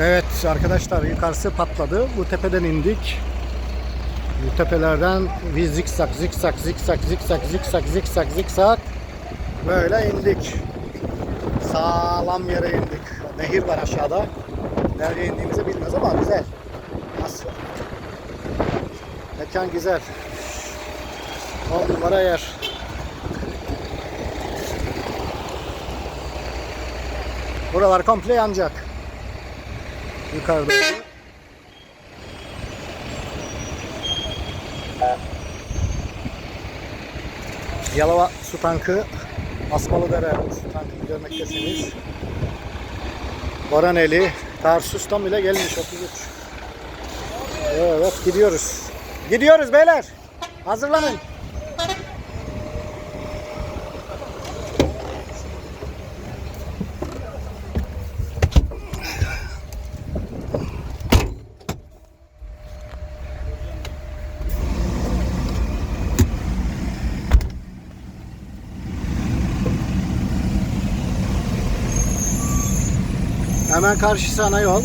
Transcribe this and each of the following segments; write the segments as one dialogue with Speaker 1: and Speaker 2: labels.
Speaker 1: Evet arkadaşlar yukarısı patladı. Bu tepeden indik. Bu tepelerden bir zikzak zikzak zikzak zikzak zikzak zikzak zikzak böyle indik. Sağlam yere indik. Nehir var aşağıda. Nereye indiğimizi bilmiyoruz ama güzel. Asfalt. Mekan güzel. On numara yer. Buralar komple yanacak. Yukarıda. Yalova su tankı Asmalıdere su tankını görmektesiniz. Baraneli, Tarsus'tan bile gelmiş 33. Evet gidiyoruz. Gidiyoruz beyler. Hazırlanın. Hemen karşısı ana yol.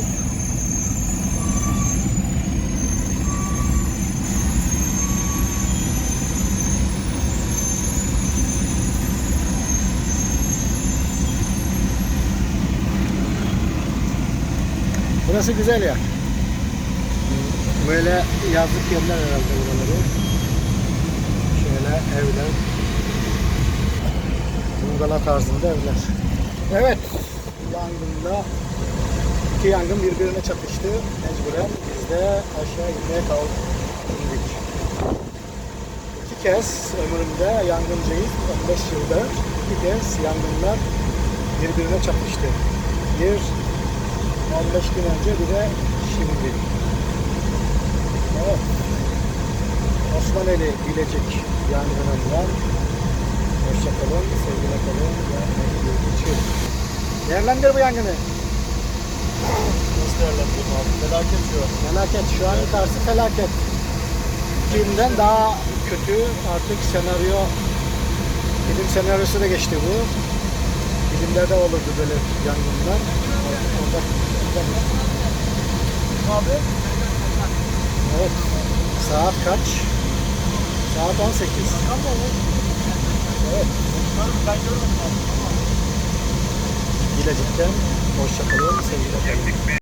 Speaker 1: Burası güzel ya. Böyle yazlık yerler herhalde buraları. Şöyle evler. Bungala tarzında evler. Evet. Yangında iki yangın birbirine çatıştı. Mecburen biz de aşağı inmeye kaldık. İki kez ömrümde yangıncıyız. 15 yılda iki kez yangınlar birbirine çatıştı. Bir 15 gün önce bir de şimdi. Evet. Osmaneli Bilecik yangınından hoşçakalın, sevgiyle kalın. Yani. Değerlendir bu yangını.
Speaker 2: Nasıl değerlendiriyorum abi? Felaket şu an.
Speaker 1: Felaket. Şu an yukarısı felaket. Filmden daha kötü artık senaryo film senaryosu da geçti bu. Filmlerde olurdu böyle yangınlar. Orada, orada
Speaker 2: Abi?
Speaker 1: Evet. Saat kaç? Saat 18. Evet.
Speaker 2: Ben görmedim abi.
Speaker 1: Bilecik'ten hoşçakalın. Sevgiyle kalın.